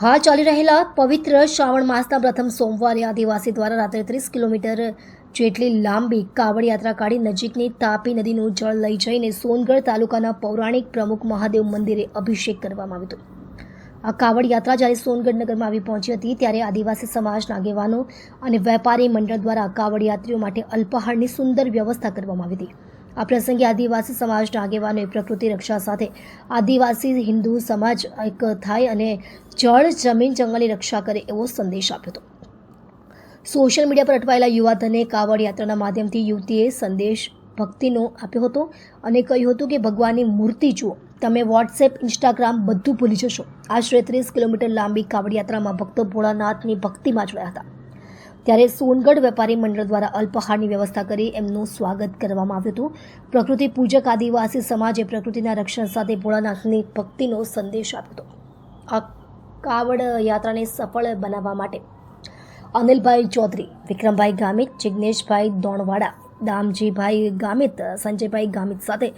હા ચાલી રહેલા પવિત્ર શ્રાવણ માસના પ્રથમ સોમવારે આદિવાસી દ્વારા રાત્રે ત્રીસ કિલોમીટર જેટલી લાંબી કાવડ યાત્રા કાઢી નજીકની તાપી નદીનું જળ લઈ જઈને સોનગઢ તાલુકાના પૌરાણિક પ્રમુખ મહાદેવ મંદિરે અભિષેક કરવામાં આવ્યો હતો. આ કાવડ યાત્રા જ્યારે સોનગઢ નગરમાં આવી પહોંચી હતી, ત્યારે આદિવાસી સમાજના આગેવાનો અને વેપારી મંડળ દ્વારા કાવડ યાત્રીઓ માટે અલ્પાહારની સુંદર વ્યવસ્થા કરવામાં આવી હતી. આ પ્રસંગે આદિવાસી સમાજના આગેવાનોએ પ્રકૃતિ, રક્ષા સાથે આદિવાસી, હિન્દુ સમાજ એક થાય અને જળ, જમીન, જંગલની રક્ષા કરે એવો સંદેશ આપ્યો હતો. સોશિયલ મીડિયા પર અટવાયેલા યુવાધને કાવડ યાત્રાના માધ્યમથી યુવતીએ સંદેશ ભક્તિનો આપ્યો હતો અને કહ્યું હતું કે, ભગવાનની મૂર્તિ જુઓ. તમે વોટ્સએપ ઇન્સ્ટાગ્રામ બધું ભૂલી જશો. આશરે ત્રીસ કિલોમીટર લાંબી કાવડ યાત્રામાં ભક્તો ભોળાનાથની ભક્તિમાં જોડાયા હતા. ત્યારે સોનગઢ વેપારી મંડળ દ્વારા અલ્પહારની વ્યવસ્થા કરી એમનું સ્વાગત કરવામાં આવ્યું હતું. પ્રકૃતિ પૂજક આદિવાસી સમાજે પ્રકૃતિના રક્ષણ સાથે ભોળાનાથની ભક્તિનો સંદેશ આપ્યો હતો. આ કાવડ યાત્રાને સફળ બનાવવા માટે અનિલભાઈ ચૌધરી, વિક્રમભાઈ ગામિત, જિગ્નેશભાઈ દોણવાડા, દામજીભાઈ ગામિત, સંજયભાઈ ગામિત સાથે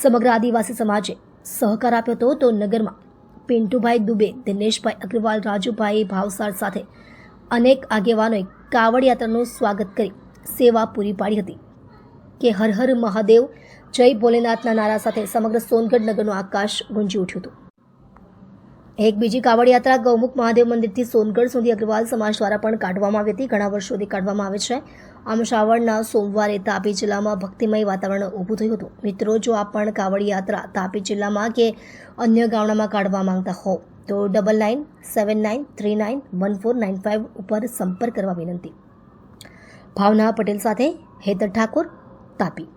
સમગ્ર આદિવાસી સમાજે સહકાર આપ્યો હતો તો નગરમાં પિન્ટુભાઈ દુબે, દિનેશભાઈ અગ્રવાલ, રાજુભાઈ ભાવસાર સાથે અનેક આગેવાનોએ કાવડ યાત્રાનું સ્વાગત કરી સેવા પૂરી પાડી હતી. કે હર હર મહાદેવ, જય ભોલેનાથના નારા સાથે સમગ્ર સોનગઢ નગરનું આકાશ ગુંજી ઉઠ્યું હતું. એક બીજી કાવડ યાત્રા ગૌમુખ મહાદેવ મંદિરથી સોનગઢ સુધી અગ્રવાલ સમાજ દ્વારા પણ કાઢવામાં આવી હતી. ઘણા વર્ષોથી કાઢવામાં આવે છે. આમ શ્રાવણના સોમવારે તાપી જિલ્લામાં ભક્તિમય વાતાવરણ ઊભું થયું હતું. મિત્રો, જો આપ પણ કાવડ યાત્રા તાપી જિલ્લામાં કે અન્ય ગામડામાં કાઢવા માંગતા હો તો double nine seven nine three nine one four nine five ઉપર સંપર્ક કરવા વિનંતી. ભાવના પટેલ સાથે હેતર ઠાકોર, તાપી.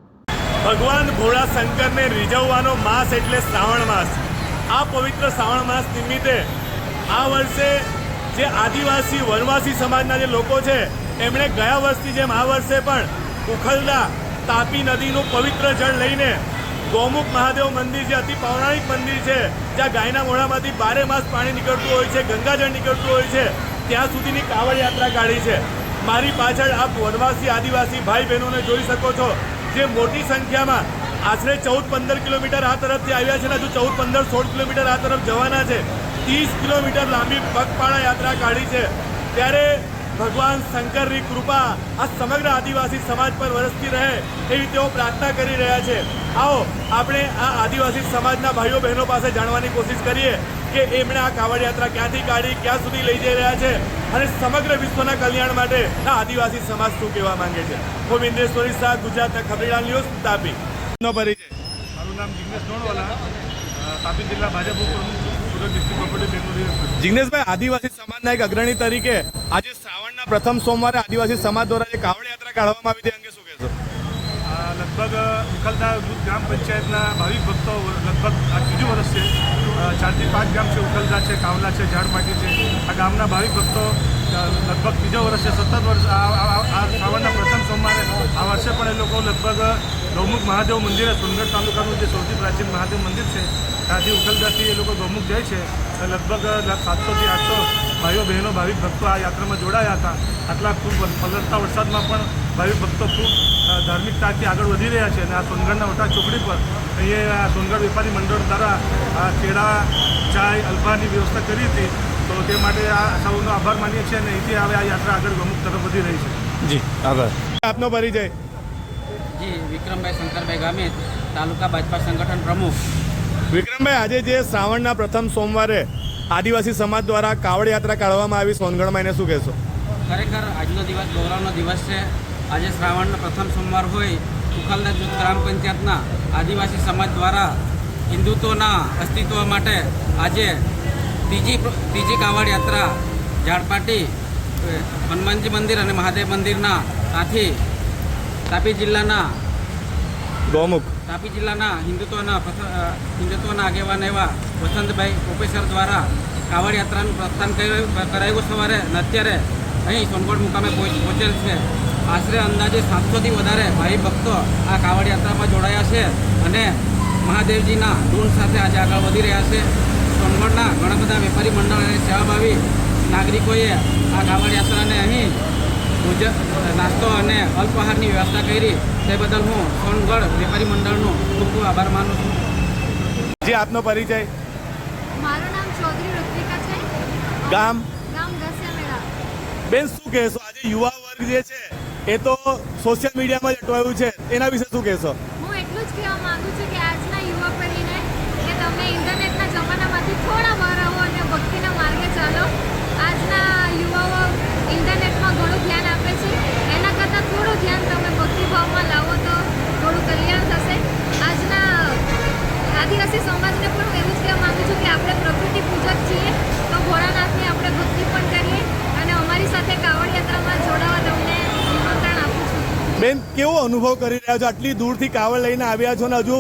ભગવાન ભોળા શંકરને રીઝવવાનો માસ એટલે શ્રાવણ માસ. આ પવિત્ર શ્રાવણ માસ નિમિત્તે આ વર્ષે જે આદિવાસી, વનવાસી સમાજના જે લોકો છે, એમણે ગયા વર્ષની જેમ આ વર્ષે પણ ઉખલદા તાપી નદીનું પવિત્ર જળ લઈને ગૌમુખ મહાદેવ મંદિર જે અતિ પૌરાણિક મંદિર છે, જ્યાં ગાયના મોઢામાંથી બારે માસ પાણી નીકળતું હોય છે, ગંગાજળ નીકળતું હોય છે, ત્યાં સુધીની કાવડ યાત્રા કાઢી છે. મારી પાછળ આપ વનવાસી, આદિવાસી ભાઈ બહેનોને જોઈ શકો છો, જે મોટી સંખ્યામાં આશરે ચૌદ પંદર કિલોમીટર આ તરફથી આવ્યા છે ને હજુ ચૌદ પંદર સોળ કિલોમીટર આ તરફ જવાના છે. ત્રીસ કિલોમીટર લાંબી પગપાળા યાત્રા કાઢી છે. ત્યારે ભગવાન શંકરની કૃપા આ સમગ્ર આદિવાસી સમાજ પર વરસતી રહે એવી તેઓ પ્રાર્થના કરી રહ્યા છે. આવો આપણે આ આદિવાસી સમાજના ભાઈઓ બહેનો પાસે જાણવાની કોશિશ કરીએ કે એમણે આ કાવડ યાત્રા ક્યાંથી કાઢી ક્યાં સુધી લઈ જઈ રહ્યા છે અને સમગ્ર વિશ્વના કલ્યાણ માટે આ આદિવાસી સમાજ શું કહેવા માંગે છે? હું ઇન્દ્રેશ્વરી શાહ ગુજરાતના ખબરીલાલ ન્યૂઝ તાપી. પરિચય. મારું નામ જિગ્નેશ ડોણવાલા તાપી જિલ્લા ભાજપ ઉપપ્રમુખ જિગ્નેશભાઈ, આદિવાસી સમાજના એક અગ્રણી તરીકે આજે શ્રાવણના પ્રથમ સોમવારે આદિવાસી સમાજ દ્વારા જે કાવડ યાત્રા કાઢવામાં આવી તે અંગે શું કહેશો? લગભગ ઉખલતા ગ્રામ પંચાયતના ભાવિક ભક્તો લગભગ આ ત્રીજું વર્ષ છે. ચારથી પાંચ ગામ છે ઉખલતા છે, કાવલા છે ઝાડપાટી છે. આ ગામના ભાવિક ભક્તો લગભગ ત્રીજો વર્ષ છે, સતત વર્ષ આ શ્રાવણના પ્રથમ સોમવારે આ વર્ષે પણ એ લોકો લગભગ ગૌમુખ મહાદેવ મંદિરે સોનગઢ તાલુકાનું જે સૌથી પ્રાચીન મહાદેવ મંદિર છે ત્યાંથી ઉખલદાથી એ લોકો ગૌમુખ જાય છે. લગભગ સાતસોથી આઠસો ભાઈઓ બહેનો ભાવિક ભક્તો આ યાત્રામાં જોડાયા હતા. આટલા ખૂબ પલળતા વરસાદમાં પણ ભાવિક ભક્તો ખૂબ ધાર્મિકતાથી આગળ વધી રહ્યા છે. અને આ સોનગઢના વટા ચોકડી પર અહીંયા આ સોનગઢ વેપારી મંડળ દ્વારા આ કેળા ચાય અલ્ફાની વ્યવસ્થા કરી હતી. તો તે માટે આ સૌનો આભાર માનીએ છીએ અને અહીંથી હવે આ યાત્રા આગળ ગમુક તરફ વધી રહી છે. જી આભાર. આપનો પરિચય. વિક્રમભાઈ શંકરભાઈ ગામિત તાલુકા ભાજપા સંગઠન પ્રમુખ. વિક્રમભાઈ આજે જે શ્રાવણના પ્રથમ સોમવારે આદિવાસી સમાજ દ્વારા કાવડ યાત્રા કાઢવામાં આવી સોનગઢમાં એને શું કહેશો? ખરેખર આજનો દિવસ ગૌરવનો દિવસ છે. આજે શ્રાવણનો પ્રથમ સોમવાર હોય ઉખલના જૂથ ગ્રામ પંચાયતના આદિવાસી સમાજ દ્વારા હિન્દુત્વના અસ્તિત્વ માટે આજે ત્રીજી ત્રીજી કાવડ યાત્રા ઝાડપાટી હનુમાનજી મંદિર અને મહાદેવ મંદિરના આથી તાપી જિલ્લાના ગૌમુખ. તાપી જિલ્લાના હિન્દુત્વના હિન્દુત્વના આગેવાન એવા વસંતભાઈ પ્રોફેસર દ્વારા કાવડ યાત્રાનું પ્રસ્થાન કરાયું સવારે અને અત્યારે અહીં સોનગઢ મુકામે પહોંચ- પહોંચેલ છે. આશરે અંદાજે સાતસોથી વધારે ભાઈ ભક્તો આ કાવડ યાત્રામાં જોડાયા છે અને મહાદેવજીના ધૂન સાથે આજે આગળ વધી રહ્યા છે. સોનગઢના ઘણા બધા વેપારી મંડળ અને સેવાભાવી નાગરિકોએ આ કાવડ યાત્રાને અહીં ભોજન નાસ્તો અને અલ્પાહારની વ્યવસ્થા કરી. તે બદલ હું સોનગઢ વેપારી મંડળનો ખૂબ ખૂબ આભાર માનું છું. જી આપનો પરિચય? મારું નામ ચૌધરી ઋત્વિકા છે. ગામ? ગામ બેન શું કહેશો? આજે યુવા વર્ગ જે છે એ તો સોશિયલ મીડિયામાં જ અટવાયું છે. એના વિશે શું કહેશો? હું એટલું જ કહેવા માંગુ છું કે આજના યુવા પેઢીને કે તમે ઇન્ટરનેટના જમાનામાંથી થોડા બહાર આવો અને ભક્તિના માર્ગે ચાલો આજના યુવાઓ ઇન્ટરનેટમાં ઘણું ધ્યાન આપે છે એના કરતાં થોડું ધ્યાન તમે ભક્તિભાવમાં લાવો તો થોડું કલ્યાણ થશે આજના આદિવાસી સમાજને પણ હું એવું જ કહેવા માંગુ છું કે આપણે પ્રકૃતિ પૂજક છીએ તો ભોળાનાથની આપણે ભક્તિ પણ કરીએ અને અમારી સાથે કાવડ યાત્રામાં જોડાવા તમને નિમંત્રણ આપું છું બેન કેવો અનુભવ કરી રહ્યા છો? આટલી દૂરથી કાવડ લઈને આવ્યા છો ને હજુ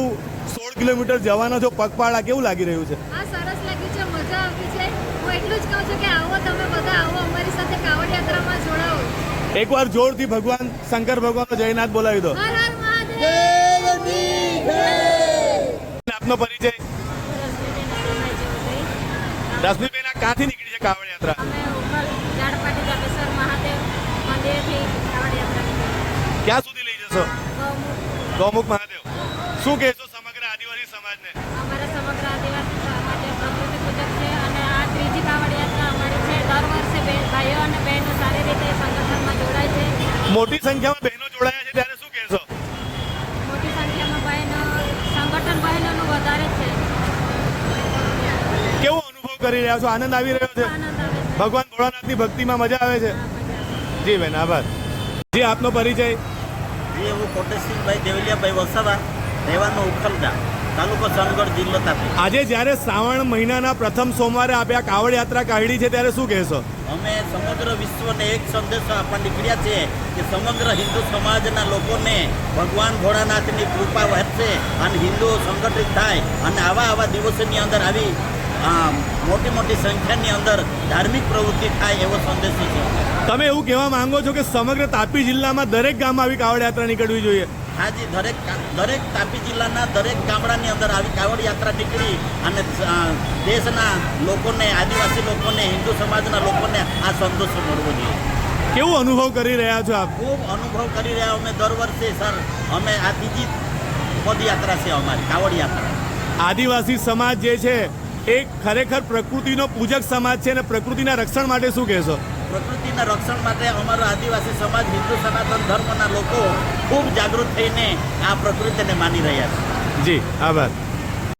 સોળ કિલોમીટર જવાના છો પગપાળા કેવું લાગી રહ્યું છે? આ સરસ લાગ્યું છે મજા આવી છે. હું એટલું જ કહું છું કે આવો તમે બધા આવો અમારી સાથે કાવડ યાત્રામાં જોડાઓ. એકવાર જોરથી ભગવાન શંકર ભગવાનનો જયનાથ બોલાવી દો. હર હર મહાદેવ. આપનો પરિચય. રશ્મિબેન આ કાંથી નીકળી છે કાવડ યાત્રા અમે ઉગલ ઝાડપાટી જાપેશ્વર મહાદેવ મંદિરેથી કાવડ યાત્રા નીકળી ક્યાં સુધી લઈ જશો ગૌમુખ મહાદેવ. શું કહેશો સમગ્ર આદિવાસી સમાજને? અમારા સમગ્ર આદિવાસી સમાજે પ્રકૃતિ પૂજક છે અને આ ત્રીજી કાવડ યાત્રા અમારે છે. દર વર્ષે ભાઈઓ અને બહેનો સારી રીતે સંગઠનમાં જોડાય છે. મોટી સંખ્યામાં બહેનો જોડાયા છે ત્યારે શું કહેશો? મોટી સંખ્યામાં બહેનો સંગઠન બહેનોનું વધારે છે. કેવો અનુભવ કરી રહ્યા છો? આનંદ આવી રહ્યો છે? છે. ભગવાન ભોળાનાથની ભક્તિમાં મજા આવે છે? જી બેન આભાર. જી આપનો પરિચય. જે હું કોટેશસિંહભાઈ દેવલિયાભાઈ વસાવા રહેવાનો ઉખલદા તાલુકો સોનગઢ જિલ્લો તાપી. આજે જ્યારે શ્રાવણ મહિનાના પ્રથમ સોમવારે આપણે આ કાવડ યાત્રા કાઢી છે ત્યારે શું કહેશો? અમે સમગ્ર વિશ્વને એક સંદેશો આપવા નીકળ્યા છીએ કે સમગ્ર હિન્દુ સમાજના લોકોને ભગવાન ભોળાનાથની કૃપા વહેશે અને હિન્દુઓ સંગઠિત થાય અને આવા આવા દિવસોની અંદર આવી મોટી મોટી સંખ્યાની અંદર ધાર્મિક પ્રવૃત્તિ થાય એવો સંદેશ છે. તમે એવું કહેવા માંગો છો કે સમગ્ર તાપી જિલ્લામાં દરેક ગામમાં આવી કાવડ યાત્રા નીકળવી જોઈએ? હાજી દરેક દરેક તાપી જિલ્લાના દરેક ગામડાની અંદર આવી કાવડ યાત્રા નીકળી અને દેશના લોકોને આદિવાસી લોકોને હિન્દુ સમાજના લોકોને આ સંતોષ મળવો જોઈએ. કેવો અનુભવ કરી રહ્યા છો આપ? ખૂબ અનુભવ કરી રહ્યા અમે દર વર્ષે સર. અમે આ બીજી પદયાત્રા છે અમારી કાવડ યાત્રા. આદિવાસી સમાજ જે છે એ ખરેખર પ્રકૃતિનો પૂજક સમાજ છે અને પ્રકૃતિના રક્ષણ માટે શું કહેશો? પ્રકૃતિના રક્ષણ માટે અમારો આદિવાસી સમાજ હિન્દુ સનાતન ધર્મના લોકો ખૂબ જાગૃત થઈને આ પ્રકૃતિને માની રહ્યા છે. જી આભાર.